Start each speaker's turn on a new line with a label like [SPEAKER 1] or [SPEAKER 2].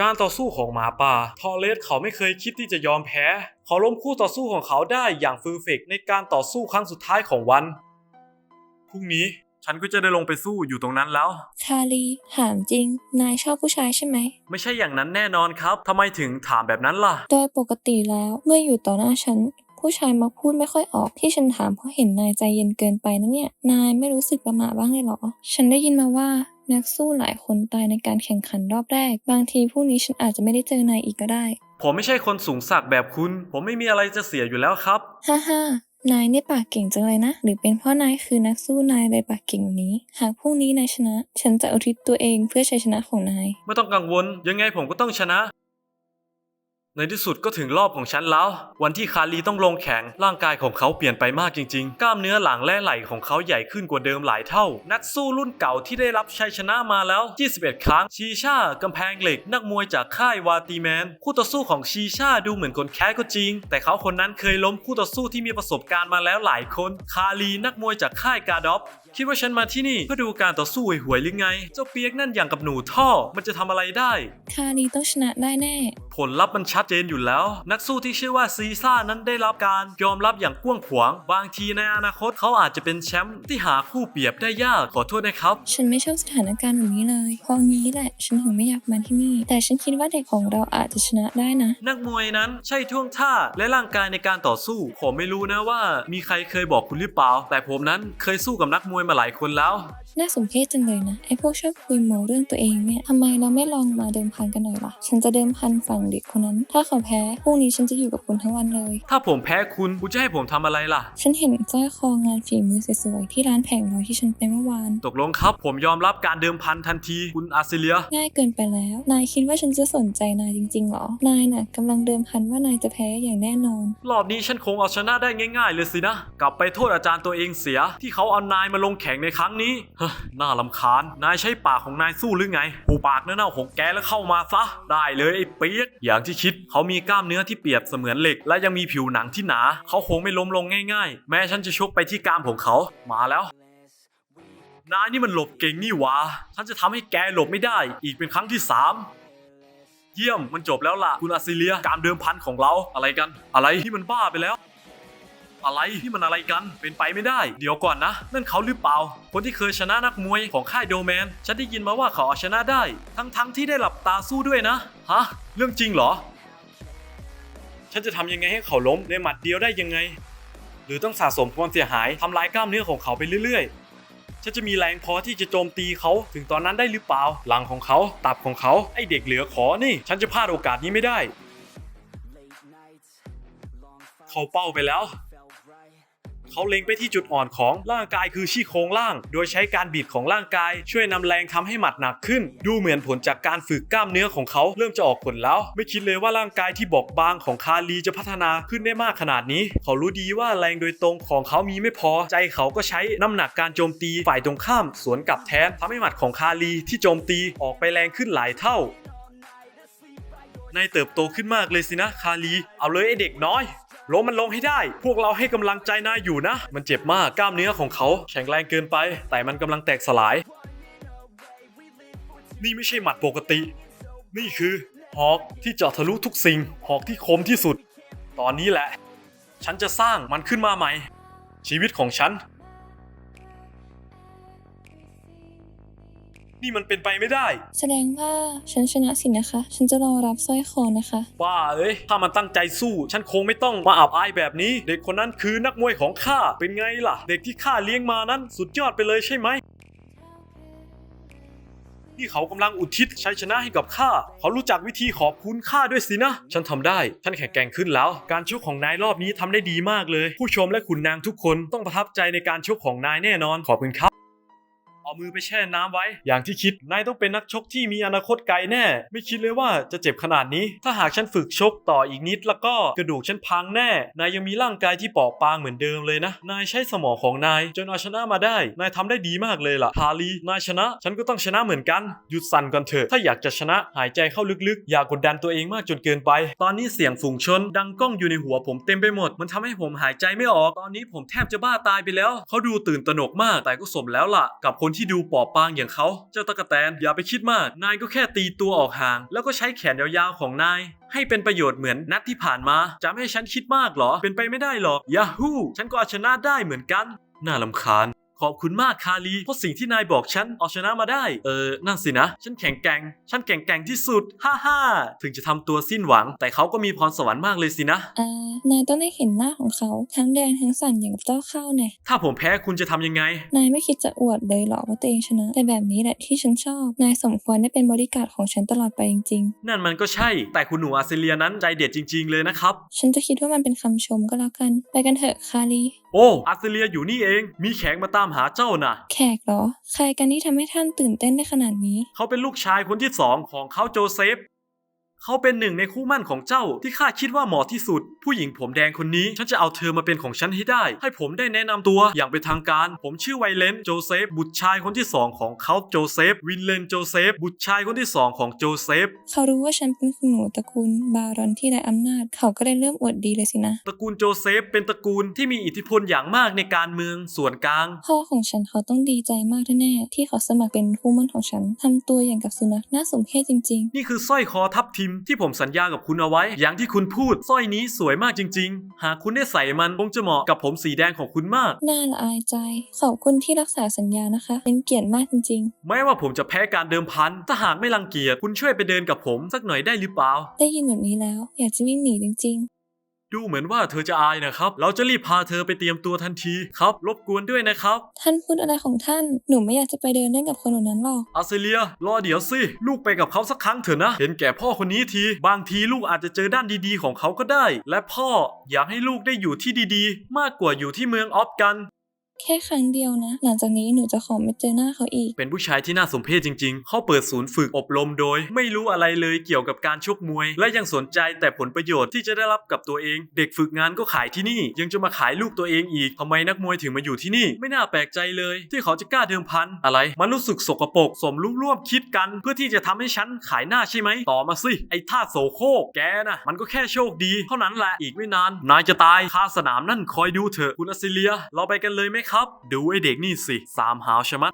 [SPEAKER 1] การต่อสู้ของหมาป่า ทอเลสเขาไม่เคยคิดที่จะยอมแพ้ เขาล้มคู่ต่อสู้ของเขาได้อย่างเฟอร์เฟกต์ในการต่อสู้ครั้งสุดท้ายของวัน พรุ่งนี้ฉันก็จะได้ลงไปสู้อยู่ตรงนั้นแล้ว
[SPEAKER 2] ชาลี ถามจริง นายชอบผู้ชายใช่ไหม
[SPEAKER 1] ไม่ใช่อย่างนั้นแน่นอนครับ ทำไมถึงถามแบบนั้นล่ะ
[SPEAKER 2] โดยปกติแล้วเมื่ออยู่ต่อหน้าฉัน ผู้ชายมักพูดไม่ค่อยออกที่ฉันถามเพราะเห็นนายใจเย็นเกินไปนะเนี่ย นายไม่รู้สึกประหม่าบ้างเลยเหรอ ฉันได้ยินมาว่านักสู้หลายคนตายในการแข่งขันรอบแรก บางทีพรุ่งนี้ฉันอาจจะไม่ได้เจอนายอีกก็ได้
[SPEAKER 1] ผมไม่ใช่คนสูงสักแบบคุณ ผมไม่มีอะไรจะเสียอยู่แล้วครับ
[SPEAKER 2] ฮ่าฮ่านายนี่ปากเก่งจังเลยนะ หรือเป็นเพราะนายคือนักสู้นายเลยปากเก่งแบบนี้ หากพรุ่งนี้นายชนะ ฉันจะอุทิศตัวเองเพื่อชัยชนะของนาย
[SPEAKER 1] ไม่ต้องกังวล ยังไงผมก็ต้องชนะ ในที่สุดก็ถึงรอบของฉันแล้ว วันที่คารีต้องลงแข่งร่างกายของเขาเปลี่ยนไปมากจริงๆ กล้ามเนื้อหลังและไหล่ของเขาใหญ่ขึ้นกว่าเดิมหลายเท่า นักสู้รุ่นเก่าที่ได้รับชัยชนะมาแล้ว 21 ครั้ง ชีชากำแพงเหล็ก นักมวยจากค่ายวาตีแมน คู่ต่อสู้ของชีชาดูเหมือนคนแค้ก็จริง แต่เขาคนนั้นเคยล้มคู่ต่อสู้ที่มีประสบการณ์มาแล้วหลายคน คารีนักมวยจากค่ายกาดอฟคิดว่าฉันมาที่นี่เพื่อดูการต่อสู้หวยๆหรือไง เจ้าเปียกนั่นอย่างกับหนูท่อ มันจะทำอะไรได้
[SPEAKER 2] คาลีต้องชนะได้แน่
[SPEAKER 1] ผลลัพธ์มันชัดเจนอยู่แล้ว นักสู้ที่ชื่อว่าซีซ่านั้นได้รับการยอมรับอย่างกว้างขวาง บางทีในอนาคตเขาอาจจะเป็นแชมป์ที่หาคู่เปรียบได้ยากขอโทษนะครับ
[SPEAKER 2] ฉันไม่ชอบสถานการณ์แบบนี้เลย เพราะงี้แหละ ฉันถึงไม่อยากมาที่นี่ แต่ฉันคิดว่าเด็กของเราอาจจะชนะได้นะ
[SPEAKER 1] นักมวยนั้นใช่ท่วงท่าและร่างกายในการต่อสู้ ผมไม่รู้นะว่า มีใครเคยบอกคุณหรือเปล่า แต่ผมนั้นเคยสู้กับนักมวยมาหลายคนแล้ว
[SPEAKER 2] น่าสมเพชจังเลยนะไอ้พวกชอบคุยโมเรื่องตัวเองเนี่ยทำไมเราไม่ลองมาเดิมพันกันหน่อยล่ะ ฉันจะเดิมพันฝั่งเด็กคนนั้น ถ้าเขาแพ้พรุ่งนี้ฉันจะอยู่กับคุณทั้งวันเลย
[SPEAKER 1] ถ้าผมแพ้คุณคุณจะให้ผมทำอะไรล่ะ
[SPEAKER 2] ฉันเห็นสร้อยคองานฝีมือสวยๆที่ร้านแผงลอยที่ฉันไปเมื่อวาน
[SPEAKER 1] ตกลงครับ ผมยอมรับการเดิมพันทันที คุณอาซิเลีย
[SPEAKER 2] ง่ายเกินไปแล้ว นายคิดว่าฉันจะสนใจนายจริงๆหรอ นายน่ะกำลังเดิมพันว่านายจะแพ้อย่างแน่นอน
[SPEAKER 1] รอบนี้ฉันคงเอาชนะได้ง่าย ๆ เลยสินะ กลับไปโทษอาจารย์ตัวเองเสีย ที่เขาเอานายมาลงแข่งในครั้งนี้เฮ้ยน่าลำคาญ นายใช้ปากของนายสู้หรือไงหูปากเน่าๆของแกแล้วเข้ามาซะ ได้เลยไอ้เปียก อย่างที่คิดเขามีกล้ามเนื้อที่เปรียบเสมือนเหล็ก และยังมีผิวหนังที่หนา เขาคงไม่ล้มลงง่าย ๆ แม้ฉันจะชกไปที่กล้ามของเขา มาแล้วนายนี่มันหลบเก่งนี่หวะฉันจะทำให้แกหลบไม่ได้ อีกเป็นครั้งที่สามเยี่ยมมันจบแล้วล่ะ คุณอาซิเลีย การเดิมพันของเราอะไรกัน อะไรที่มันบ้าไปแล้ว อะไรที่มันอะไรกัน เป็นไปไม่ได้ เดี๋ยวก่อนนะ นั่นเขาหรือเปล่า คนที่เคยชนะนักมวยของค่ายโดแมน ฉันได้ยินมาว่าเขาเอาชนะได้ ทั้งๆทที่ได้หลับตาสู้ด้วยนะ ฮะ เรื่องจริงเหรอ ฉันจะทำยังไงให้เขาล้มในหมัดเดียวได้ยังไง หรือต้องสะสมความเสียหายทำลายกล้ามเนื้อของเขาไปเรื่อยๆ ฉันจะมีแรงพอที่จะโจมตีเขาถึงตอนนั้นได้หรือเปล่า หลังของเขา ตับของเขา ไอเด็กเหลือขอนี่ ฉันจะพลาดโอกาสนี้ไม่ได้ เขาเป้าไปแล้ว เขาเล็งไปที่จุดอ่อนของร่างกายคือชี้โครงล่าง โดยใช้การบิดของร่างกาย ช่วยนำแรงทำให้หมัดหนักขึ้น ดูเหมือนผลจากการฝึกกล้ามเนื้อของเขาเริ่มจะออกผลแล้ว ไม่คิดเลยว่าร่างกายที่บอบบางของคาลีจะพัฒนาขึ้นได้มากขนาดนี้ เขารู้ดีว่าแรงโดยตรงของเขามีไม่พอ ใจเขาก็ใช้น้ำหนักการโจมตีฝ่ายตรงข้ามสวนกลับแทนทำให้หมัดของคาลีที่โจมตีออกไปแรงขึ้นหลายเท่านายเติบโตขึ้นมากเลยสินะคาลี เอาเลยไอเด็กน้อย ล้มมันลงให้ได้ พวกเราให้กำลังใจนายอยู่นะ มันเจ็บมากกล้ามเนื้อของเขา แข็งแรงเกินไป แต่มันกำลังแตกสลาย นี่ไม่ใช่หมัดปกติ นี่คือหอกที่เจาะทะลุทุกสิ่งหอกที่คมที่สุด ตอนนี้แหละ ฉันจะสร้างมันขึ้นมาใหม่ ชีวิตของฉัน นี่มันเป็นไปไม่ได้
[SPEAKER 2] แสดงว่าฉันชนะสินะคะ ฉันจะรอรับสร้อยคอนะคะ
[SPEAKER 1] บ้าเอ้ย ถ้ามันตั้งใจสู้ ฉันคงไม่ต้องมาอับอายแบบนี้ เด็กคนนั้นคือนักมวยของข้า เป็นไงล่ะ เด็กที่ข้าเลี้ยงมานั้นสุดยอดไปเลยใช่ไหมนี่เขากำลังอุทิศชัยชนะให้กับข้า เขารู้จักวิธีขอบคุณข้าด้วยสินะ ฉันทำได้ ฉันแข็งแกร่งขึ้นแล้ว การชกของนายรอบนี้ทำได้ดีมากเลย ผู้ชมและขุนนางทุกคนต้องประทับใจในการชกของนายแน่นอน ขอบคุณครับ เอามือไปแช่น้ำไว้ อย่างที่คิด นายต้องเป็นนักชกที่มีอนาคตไกลแน่ ไม่คิดเลยว่าจะเจ็บขนาดนี้ ถ้าหากฉันฝึกชกต่ออีกนิดแล้วก็กระดูกฉันพังแน่ นายยังมีร่างกายที่เปราะบางเหมือนเดิมเลยนะ นายใช้สมองของนาย จนเอาชนะมาได้ นายทำได้ดีมากเลยล่ะฮาลีนายชนะ ฉันก็ต้องชนะเหมือนกัน หยุดสั่นก่อนเถอะ ถ้าอยากจะชนะหายใจเข้าลึกๆ อย่ากดดันตัวเองมากจนเกินไป ตอนนี้เสียงฝูงชน ดังก้องอยู่ในหัวผมเต็มไปหมด มันทำให้ผมหายใจไม่ออก ตอนนี้ผมแทบจะบ้าตายไปแล้ว เขาดูตื่นตระหนกมาก แต่ก็สมแล้วล่ะ กับคนที่ที่ดูปอบปางอย่างเขาเจ้าตะกะแตนอย่าไปคิดมาก นายก็แค่ตีตัวออกห่าง แล้วก็ใช้แขนยาวๆของนายให้เป็นประโยชน์เหมือนนัดที่ผ่านมาจะไม่ให้ฉันคิดมากเหรอ เป็นไปไม่ได้หรอกยาฮูฉันก็เอาชนะได้เหมือนกัน น่าลำคาญ ขอบคุณมากคาลีเพราะสิ่งที่นายบอกฉันเอาชนะมาได้ เออ นั่นสินะ ฉันแข็งแกร่ง ฉันแข็งแกร่งที่สุด ฮ่าฮ่าถึงจะทำตัวสิ้นหวัง แต่เขาก็มีพรสวรรค์มากเลยสินะ
[SPEAKER 2] อ่า นายต้องได้เห็นหน้าของเขา ทั้งแดงทั้งสั่นอย่างกับเจ้าเข้าแน่
[SPEAKER 1] ถ้าผมแพ้คุณจะทำยังไง
[SPEAKER 2] นายไม่คิดจะอวดเลยเหรอว่าตัวเองชนะ แต่แบบนี้แหละที่ฉันชอบ นายสมควรได้เป็นบริการดของฉันตลอดไปจริง
[SPEAKER 1] นั่นมันก็ใช่ แต่คุณหนูอาเซเลียนั้นใจเด็ดจริง ๆ เลยนะครับ
[SPEAKER 2] ๆฉันจะคิดว่ามันเป็นคำชมก็แล้วกัน ไปกันเถอะคาลี
[SPEAKER 1] โอ้อาเซเลียอยู่นี่เอง มีแขกมาตามหาเจ้าน่ะ
[SPEAKER 2] แขกเหรอ ใครกันที่ทำให้ท่านตื่นเต้นได้ขนาดนี้
[SPEAKER 1] เขาเป็นลูกชายคนที่สองของเขาโจเซฟ เขาเป็นหนึ่งในคู่หมั่นของเจ้าที่ข้าคิดว่าเหมาะที่สุด ผู้หญิงผมแดงคนนี้ ฉันจะเอาเธอมาเป็นของฉันให้ได้ ให้ผมได้แนะนำตัวอย่างเป็นทางการ ผมชื่อไวเลนโจเซฟ บุตรชายคนที่สองของเขาโจเซฟ วินเลนโจเซฟ บุตรชายคนที่สองของโจเซฟ
[SPEAKER 2] เขารู้ว่าฉันเป็นคุณหนูตระกูลบารอนที่ได้อำนาจ เขาก็เลยเริ่มอวดดีเลยสินะ
[SPEAKER 1] ตระกูลโจเซฟเป็นตระกูลที่มีอิทธิพลอย่างมากในการเมืองส่วนกลาง
[SPEAKER 2] พ่อของฉันเขาต้องดีใจมากแน่ๆที่เขาสมัครเป็นคู่หมั่นของฉันทำตัวอย่างกับสุนัขน่าสมเพชจริง
[SPEAKER 1] นี่คือสร้อยคอทับทิมที่ผมสัญญากับคุณเอาไว้ อย่างที่คุณพูดสร้อยนี้สวยมากจริง ๆ หากคุณได้ใส่มันคงจะเหมาะกับผมสีแดงของคุณมาก
[SPEAKER 2] ๆน่าละอายใจ ขอบคุณที่รักษาสัญญานะคะ เป็นเกียรติมากจริง
[SPEAKER 1] แม้ว่าผมจะแพ้การเดิมพัน ถ้าหากไม่รังเกียจคุณช่วยไปเดินกับผมสักหน่อยได้หรือเปล่า
[SPEAKER 2] ๆ ได้ยินแบบนี้แล้ว อยากจะวิ่งหนีจริง
[SPEAKER 1] ดูเหมือนว่าเธอจะอายนะครับ เราจะรีบพาเธอไปเตรียมตัวทันทีครับ รบกวนด้วยนะครับ
[SPEAKER 2] ๆท่านพูดอะไรของท่าน หนูไม่อยากจะไปเดินเล่นกับคนเหล่านั้นหรอก
[SPEAKER 1] อาเซเลีย รอเดี๋ยวสิ ลูกไปกับเขาสักครั้งเถอะนะ เห็นแก่พ่อคนนี้ที บางทีลูกอาจจะเจอด้านดีๆของเขาก็ได้ และพ่ออยากให้ลูกได้อยู่ที่ดีๆ มากกว่าอยู่ที่เมืองออฟกัน
[SPEAKER 2] แค่ครั้งเดียวนะ หลังจากนี้หนูจะขอไม่เจอหน้าเขาอีก
[SPEAKER 1] เป็นผู้ชายที่น่าสมเพชจริงๆ เขาเปิดศูนย์ฝึกอบรมโดย ไม่รู้อะไรเลยเกี่ยวกับการชกมวย และยังสนใจแต่ผลประโยชน์ที่จะได้รับกับตัวเอง เด็กฝึกงานก็ขายที่นี่ ยังจะมาขายลูกตัวเองอีกทำไมนักมวยถึงมาอยู่ที่นี่ ไม่น่าแปลกใจเลย ที่เขาจะกล้าเดิมพันอะไร มันรู้สึกสกปรกสมรู้ร่วมคิดกัน เพื่อที่จะทำให้ฉันขายหน้าใช่ไหมต่อมาสิไอ้ท่าโสโครกแกนะมันก็แค่โชคดี เท่านั้นแหละอีกไม่นานนายจะตายคาสนามนั่นคอยดูเถอะคุณอาซิเลีย เราไปกันเลยไหมครับ ดูไอเด็กนี่สิสามหาวชะมัด